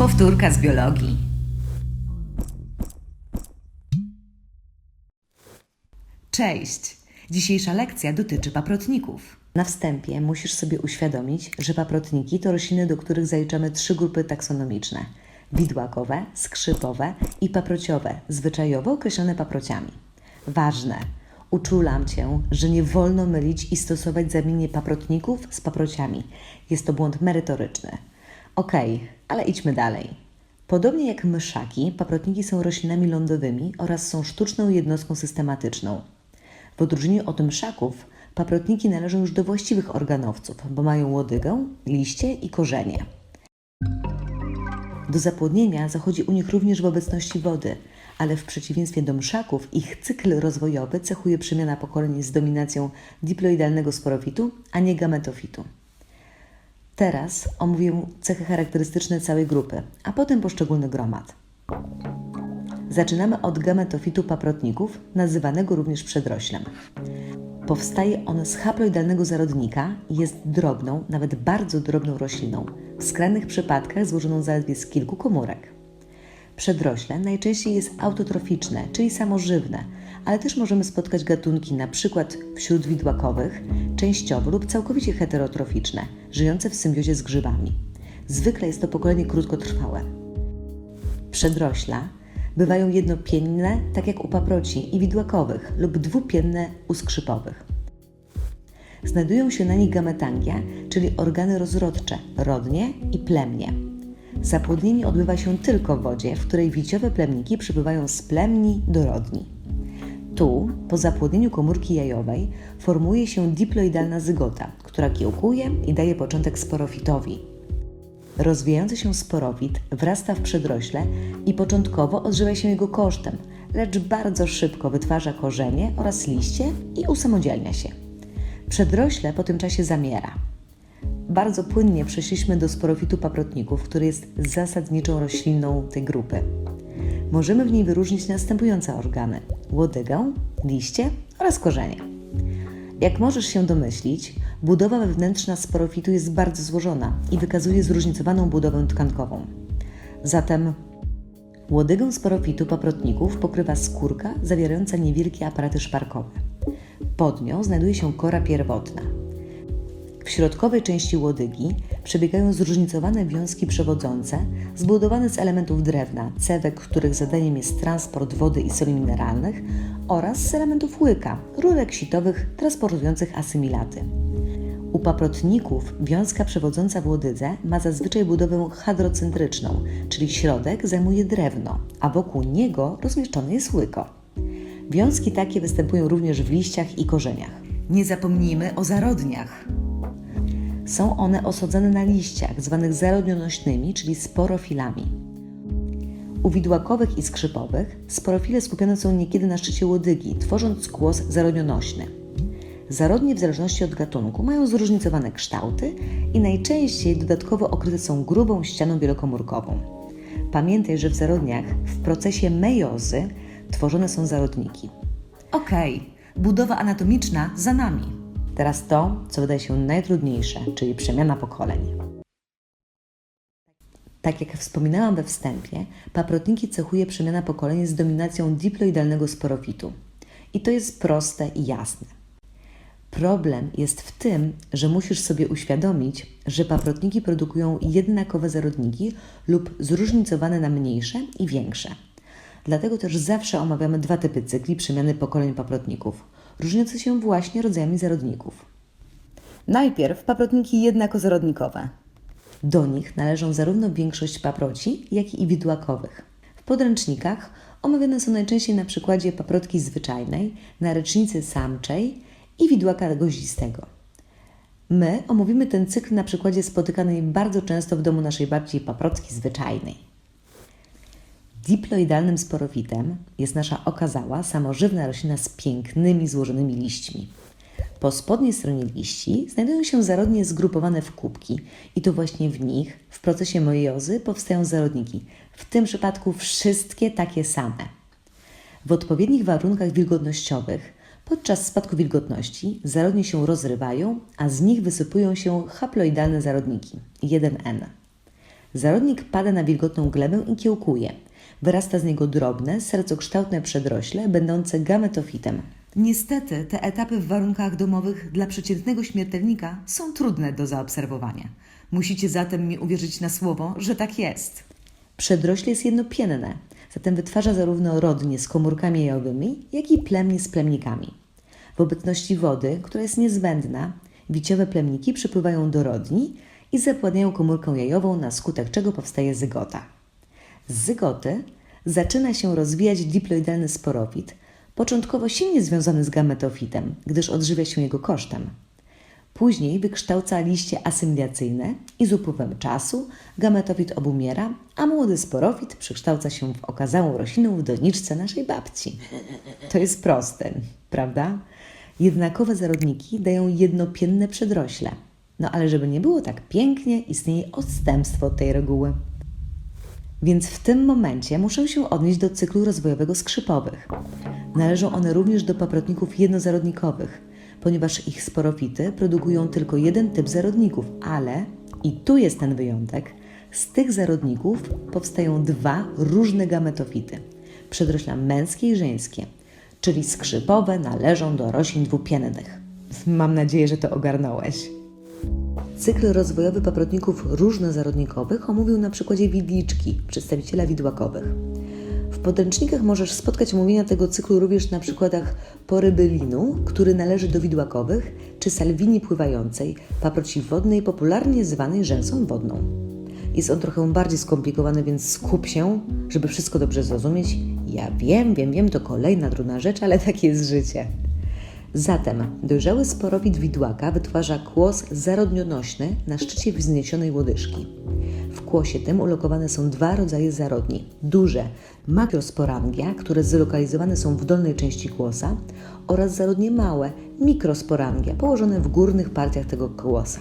Powtórka z biologii. Cześć! Dzisiejsza lekcja dotyczy paprotników. Na wstępie musisz sobie uświadomić, że paprotniki to rośliny, do których zaliczamy trzy grupy taksonomiczne: widłakowe, skrzypowe i paprociowe, zwyczajowo określone paprociami. Ważne! Uczulam Cię, że nie wolno mylić i stosować zamiennie paprotników z paprociami. Jest to błąd merytoryczny. Okej, ale idźmy dalej. Podobnie jak myszaki, paprotniki są roślinami lądowymi oraz są sztuczną jednostką systematyczną. W odróżnieniu od mszaków, paprotniki należą już do właściwych organowców, bo mają łodygę, liście i korzenie. Do zapłodnienia zachodzi u nich również w obecności wody, ale w przeciwieństwie do mszaków ich cykl rozwojowy cechuje przemiana pokoleń z dominacją diploidalnego sporofitu, a nie gametofitu. Teraz omówię cechy charakterystyczne całej grupy, a potem poszczególnych gromad. Zaczynamy od gametofitu paprotników, nazywanego również przedroślem. Powstaje on z haploidalnego zarodnika i jest drobną, nawet bardzo drobną rośliną, w skrajnych przypadkach złożoną zaledwie z kilku komórek. Przedrośle najczęściej jest autotroficzne, czyli samożywne, ale też możemy spotkać gatunki np. wśród widłakowych, częściowo lub całkowicie heterotroficzne, żyjące w symbiozie z grzybami. Zwykle jest to pokolenie krótkotrwałe. Przedrośla bywają jednopienne, tak jak u paproci i widłakowych, lub dwupienne u skrzypowych. Znajdują się na nich gametangia, czyli organy rozrodcze, rodnie i plemnie. Zapłodnienie odbywa się tylko w wodzie, w której wiciowe plemniki przybywają z plemni do rodni. Tu, po zapłodnieniu komórki jajowej, formuje się diploidalna zygota, która kiełkuje i daje początek sporofitowi. Rozwijający się sporofit wrasta w przedrośle i początkowo odżywa się jego kosztem, lecz bardzo szybko wytwarza korzenie oraz liście i usamodzielnia się. Przedrośle po tym czasie zamiera. Bardzo płynnie przeszliśmy do sporofitu paprotników, który jest zasadniczą rośliną tej grupy. Możemy w niej wyróżnić następujące organy: łodygę, liście oraz korzenie. Jak możesz się domyślić, budowa wewnętrzna sporofitu jest bardzo złożona i wykazuje zróżnicowaną budowę tkankową. Zatem łodygę sporofitu paprotników pokrywa skórka zawierająca niewielkie aparaty szparkowe. Pod nią znajduje się kora pierwotna. W środkowej części łodygi przebiegają zróżnicowane wiązki przewodzące zbudowane z elementów drewna, cewek, których zadaniem jest transport wody i soli mineralnych oraz z elementów łyka, rurek sitowych transportujących asymilaty. U paprotników wiązka przewodząca w łodydze ma zazwyczaj budowę hadrocentryczną, czyli środek zajmuje drewno, a wokół niego rozmieszczone jest łyko. Wiązki takie występują również w liściach i korzeniach. Nie zapomnijmy o zarodniach. Są one osadzone na liściach, zwanych zarodnionośnymi, czyli sporofilami. U widłakowych i skrzypowych sporofile skupione są niekiedy na szczycie łodygi, tworząc skłos zarodnionośny. Zarodnie w zależności od gatunku mają zróżnicowane kształty i najczęściej dodatkowo okryte są grubą ścianą wielokomórkową. Pamiętaj, że w zarodniach w procesie mejozy tworzone są zarodniki. Okej, budowa anatomiczna za nami. Teraz to, co wydaje się najtrudniejsze, czyli przemiana pokoleń. Tak jak wspominałam we wstępie, paprotniki cechuje przemiana pokoleń z dominacją diploidalnego sporofitu. I to jest proste i jasne. Problem jest w tym, że musisz sobie uświadomić, że paprotniki produkują jednakowe zarodniki lub zróżnicowane na mniejsze i większe. Dlatego też zawsze omawiamy dwa typy cykli przemiany pokoleń paprotników, różniące się właśnie rodzajami zarodników. Najpierw paprotniki jednakozarodnikowe. Do nich należą zarówno większość paproci, jak i widłakowych. W podręcznikach omawiane są najczęściej na przykładzie paprotki zwyczajnej, narecznicy samczej i widłaka gozistego. My omówimy ten cykl na przykładzie spotykanej bardzo często w domu naszej babci paprotki zwyczajnej. Diploidalnym sporofitem jest nasza okazała, samożywna roślina z pięknymi, złożonymi liśćmi. Po spodniej stronie liści znajdują się zarodnie zgrupowane w kubki i to właśnie w nich w procesie mejozy powstają zarodniki, w tym przypadku wszystkie takie same. W odpowiednich warunkach wilgotnościowych podczas spadku wilgotności zarodnie się rozrywają, a z nich wysypują się haploidalne zarodniki 1N. Zarodnik pada na wilgotną glebę i kiełkuje. Wyrasta z niego drobne, sercokształtne przedrośle, będące gametofitem. Niestety, te etapy w warunkach domowych dla przeciętnego śmiertelnika są trudne do zaobserwowania. Musicie zatem mi uwierzyć na słowo, że tak jest. Przedrośle jest jednopienne, zatem wytwarza zarówno rodnie z komórkami jajowymi, jak i plemnie z plemnikami. W obecności wody, która jest niezbędna, wiciowe plemniki przypływają do rodni i zapładniają komórkę jajową, na skutek czego powstaje zygota. Z zygoty zaczyna się rozwijać diploidalny sporofit, początkowo silnie związany z gametofitem, gdyż odżywia się jego kosztem. Później wykształca liście asymilacyjne i z upływem czasu gametofit obumiera, a młody sporofit przekształca się w okazałą roślinę w doniczce naszej babci. To jest proste, prawda? Jednakowe zarodniki dają jednopienne przedrośle. No ale żeby nie było tak pięknie, istnieje odstępstwo od tej reguły. Więc w tym momencie muszę się odnieść do cyklu rozwojowego skrzypowych. Należą one również do paprotników jednozarodnikowych, ponieważ ich sporofity produkują tylko jeden typ zarodników, ale, i tu jest ten wyjątek, z tych zarodników powstają dwa różne gametofity, przedrośla męskie i żeńskie, czyli skrzypowe należą do roślin dwupiennych. Mam nadzieję, że to ogarnąłeś. Cykl rozwojowy paprotników różnozarodnikowych omówił na przykładzie widliczki, przedstawiciela widłakowych. W podręcznikach możesz spotkać omówienia tego cyklu również na przykładach porybylinu, który należy do widłakowych, czy salwini pływającej, paproci wodnej, popularnie zwanej rzęsą wodną. Jest on trochę bardziej skomplikowany, więc skup się, żeby wszystko dobrze zrozumieć. Ja wiem, wiem, wiem, to kolejna trudna rzecz, ale takie jest życie. Zatem dojrzały sporowid widłaka wytwarza kłos zarodnionośny na szczycie wzniesionej łodyżki. W kłosie tym ulokowane są dwa rodzaje zarodni. Duże makrosporangia, które zlokalizowane są w dolnej części kłosa oraz zarodnie małe mikrosporangia, położone w górnych partiach tego kłosa.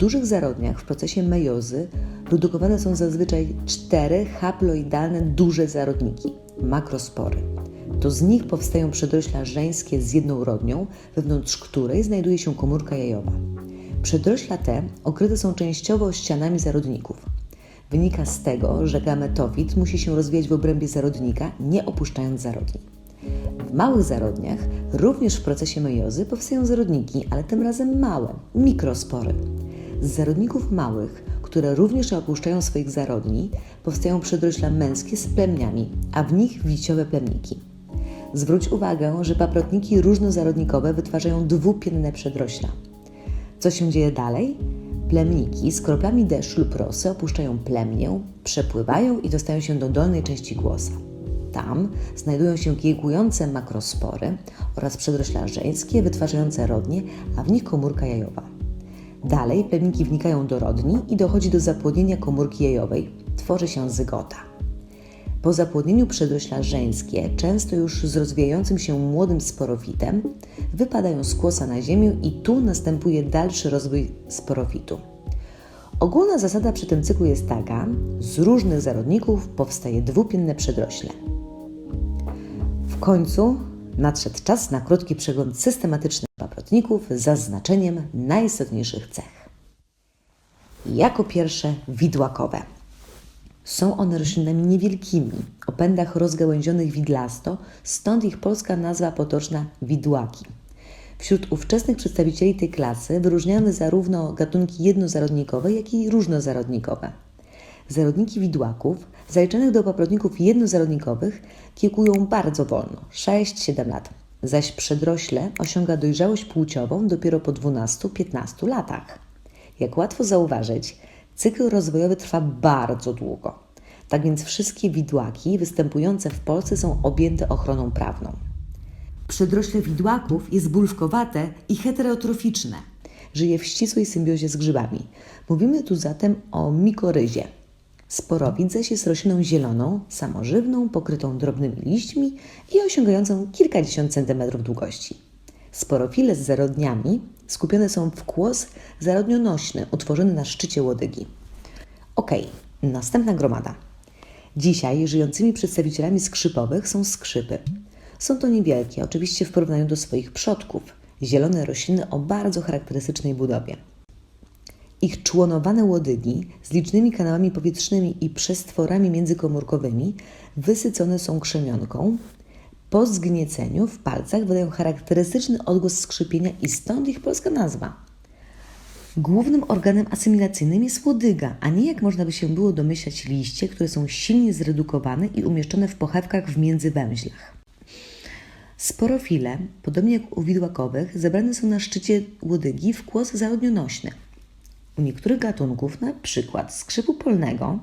Dużych zarodniach w procesie mejozy produkowane są zazwyczaj cztery haploidalne duże zarodniki, makrospory. To z nich powstają przedrośla żeńskie z jedną rodnią, wewnątrz której znajduje się komórka jajowa. Przedrośla te okryte są częściowo ścianami zarodników. Wynika z tego, że gametofit musi się rozwijać w obrębie zarodnika, nie opuszczając zarodni. W małych zarodniach, również w procesie mejozy, powstają zarodniki, ale tym razem małe, mikrospory. Z zarodników małych, które również nie opuszczają swoich zarodni, powstają przedrośla męskie z plemniami, a w nich wiciowe plemniki. Zwróć uwagę, że paprotniki różnozarodnikowe wytwarzają dwupienne przedrośla. Co się dzieje dalej? Plemniki z kroplami deszczu lub rosy opuszczają plemnię, przepływają i dostają się do dolnej części głosa. Tam znajdują się kiełkujące makrospory oraz przedrośla żeńskie wytwarzające rodnie, a w nich komórka jajowa. Dalej plemniki wnikają do rodni i dochodzi do zapłodnienia komórki jajowej. Tworzy się zygota. Po zapłodnieniu przedrośla żeńskie, często już z rozwijającym się młodym sporofitem, wypadają z kłosa na ziemię i tu następuje dalszy rozwój sporofitu. Ogólna zasada przy tym cyklu jest taka: z różnych zarodników powstaje dwupienne przedrośle. W końcu nadszedł czas na krótki przegląd systematycznych paprotników z zaznaczeniem najistotniejszych cech. Jako pierwsze widłakowe. Są one roślinami niewielkimi, o pędach rozgałęzionych widlasto, stąd ich polska nazwa potoczna widłaki. Wśród ówczesnych przedstawicieli tej klasy wyróżniamy zarówno gatunki jednozarodnikowe, jak i różnozarodnikowe. Zarodniki widłaków, zaliczonych do paprotników jednozarodnikowych, kiełkują bardzo wolno 6-7 lat, zaś przedrośle osiąga dojrzałość płciową dopiero po 12-15 latach. Jak łatwo zauważyć, cykl rozwojowy trwa bardzo długo. Tak więc wszystkie widłaki występujące w Polsce są objęte ochroną prawną. Przedrośle widłaków jest bulwkowate i heterotroficzne. Żyje w ścisłej symbiozie z grzybami. Mówimy tu zatem o mikoryzie. Sporowid zaś jest rośliną zieloną, samożywną, pokrytą drobnymi liśćmi i osiągającą kilkadziesiąt centymetrów długości. Sporofile z zarodniami skupione są w kłos zarodnionośny utworzony na szczycie łodygi. Ok, następna gromada. Dzisiaj żyjącymi przedstawicielami skrzypowych są skrzypy. Są to niewielkie, oczywiście w porównaniu do swoich przodków, zielone rośliny o bardzo charakterystycznej budowie. Ich członowane łodygi z licznymi kanałami powietrznymi i przestworami międzykomórkowymi wysycone są krzemionką. Po zgnieceniu w palcach wydają charakterystyczny odgłos skrzypienia i stąd ich polska nazwa. Głównym organem asymilacyjnym jest łodyga, a nie jak można by się było domyślać liście, które są silnie zredukowane i umieszczone w pochewkach w międzywęźlach. Sporofile, podobnie jak u widłakowych, zebrane są na szczycie łodygi w kłos zarodnionośny. U niektórych gatunków, przykład skrzypu polnego,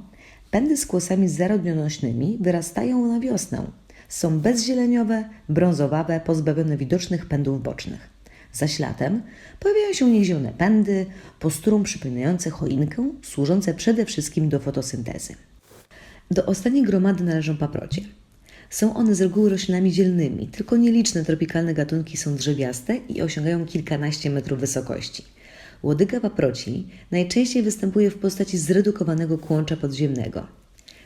pędy z kłosami zarodnionośnymi wyrastają na wiosnę. Są bezzieleniowe, brązowawe, pozbawione widocznych pędów bocznych. Zaś latem pojawiają się niezielone pędy, posturą przypominające choinkę, służące przede wszystkim do fotosyntezy. Do ostatniej gromady należą paprocie. Są one z reguły roślinami zielnymi, tylko nieliczne tropikalne gatunki są drzewiaste i osiągają kilkanaście metrów wysokości. Łodyga paproci najczęściej występuje w postaci zredukowanego kłącza podziemnego.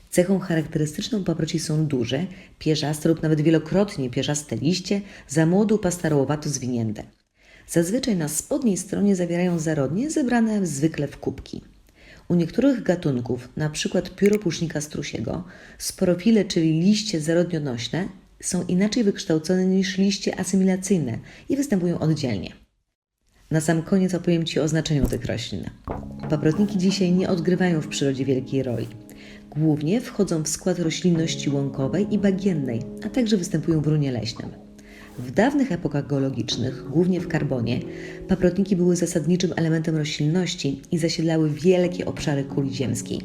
Cechą charakterystyczną paproci są duże, pierzaste lub nawet wielokrotnie pierzaste liście, za młodu pastarołowato zwinięte. Zazwyczaj na spodniej stronie zawierają zarodnie zebrane zwykle w kubki. U niektórych gatunków, np. pióropusznika strusiego, sporofile, czyli liście zarodnionośne, są inaczej wykształcone niż liście asymilacyjne i występują oddzielnie. Na sam koniec opowiem Ci o znaczeniu tych roślin. Paprotniki dzisiaj nie odgrywają w przyrodzie wielkiej roli. Głównie wchodzą w skład roślinności łąkowej i bagiennej, a także występują w runie leśnym. W dawnych epokach geologicznych, głównie w karbonie, paprotniki były zasadniczym elementem roślinności i zasiedlały wielkie obszary kuli ziemskiej.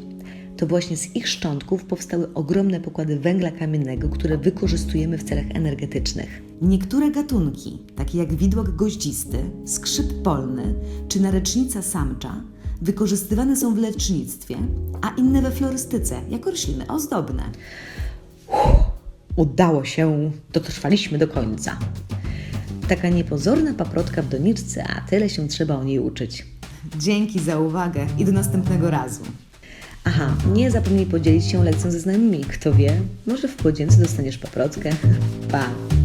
To właśnie z ich szczątków powstały ogromne pokłady węgla kamiennego, które wykorzystujemy w celach energetycznych. Niektóre gatunki, takie jak widłok goździsty, skrzyp polny czy narecznica samcza, wykorzystywane są w lecznictwie, a inne we florystyce jako rośliny ozdobne. Udało się, dotrwaliśmy do końca. Taka niepozorna paprotka w doniczce, a tyle się trzeba o niej uczyć. Dzięki za uwagę i do następnego razu. Aha, nie zapomnij podzielić się lekcją ze znajomymi. Kto wie, może w podzięce dostaniesz paprotkę. Pa!